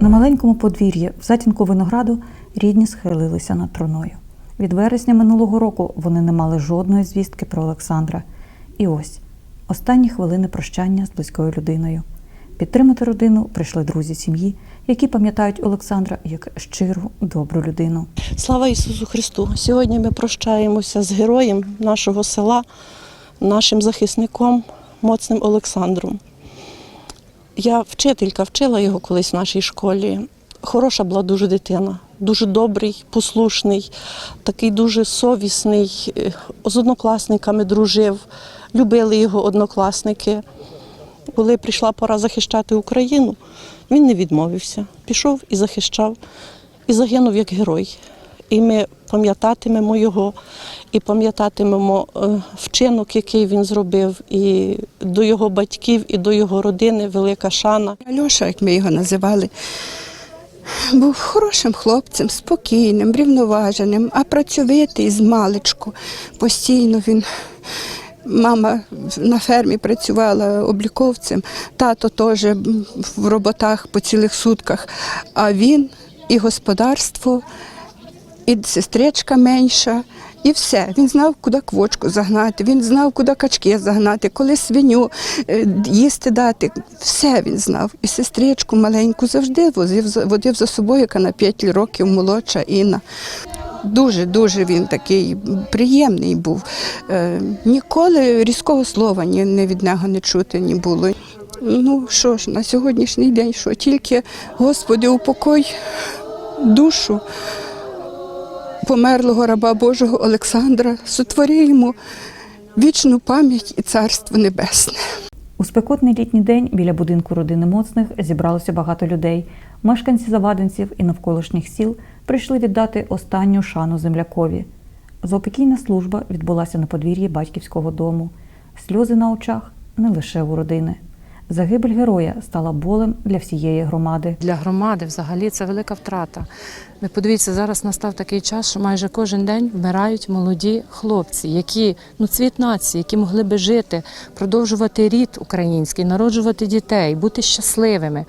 На маленькому подвір'ї в затінку винограду рідні схилилися над троною. Від вересня минулого року вони не мали жодної звістки про Олександра. І ось останні хвилини прощання з близькою людиною. Підтримати родину прийшли друзі сім'ї, які пам'ятають Олександра як щиру, добру людину. Слава Ісусу Христу! Сьогодні ми прощаємося з героєм нашого села, нашим захисником, моцним Олександром. Я вчителька, вчила його колись в нашій школі. Хороша була дуже дитина, дуже добрий, послушний, такий дуже совісний, е, з однокласниками дружив, любили його однокласники. Коли прийшла пора захищати Україну, він не відмовився. Пішов і захищав, і загинув як герой. І ми пам'ятатимемо його, і пам'ятатимемо е, вчинок, який він зробив, і до його батьків, і до його родини велика шана. Альоша, як ми його називали, був хорошим хлопцем, спокійним, рівноваженим, а працьовитий з маличку. Постійно він. Мама на фермі працювала обліковцем, тато теж в роботах по цілих сутках. А він і господарство, і сестричка менша, і все. Він знав, куди квочку загнати, він знав, куди качки загнати, коли свиню е, їсти дати. Все він знав. І сестричку маленьку завжди возив, водив за собою, яка на 5 років молодша Інна. Дуже дуже він такий приємний був. Е, ніколи різкого слова ні, ні від нього не чути не було. Ну що ж, на сьогоднішній день, що тільки Господи, упокой душу померлого раба Божого Олександра, сотвори йому вічну пам'ять і царство небесне. У спекотний літній день біля будинку родини моцних зібралося багато людей. Мешканці завадинців і навколишніх сіл прийшли віддати останню шану землякові. Заопекійна служба відбулася на подвір'ї батьківського дому. Сльози на очах не лише у родини. Загибель героя стала болем для всієї громади. Для громади взагалі це велика втрата. Ви подивіться, зараз настав такий час, що майже кожен день вмирають молоді хлопці, які ну цвіт нації, які могли би жити, продовжувати рід український, народжувати дітей, бути щасливими.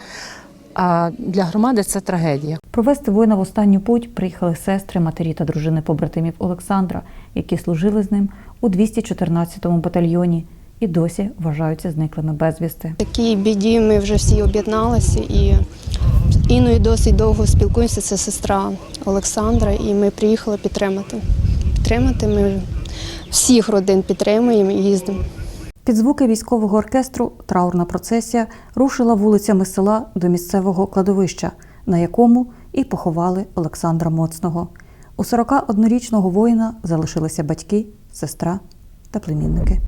А для громади це трагедія. Провести воїна в останню путь приїхали сестри, матері та дружини побратимів Олександра, які служили з ним у 214-му батальйоні і досі вважаються зниклими безвісти. Такій біді ми вже всі об'єдналися і Іною досить довго спілкуємося. Це сестра Олександра, і ми приїхали підтримати. Підтримати ми всіх родин підтримуємо і їздимо. Під звуки військового оркестру траурна процесія рушила вулицями села до місцевого кладовища, на якому і поховали Олександра Моцного. У 41-річного воїна залишилися батьки, сестра та племінники.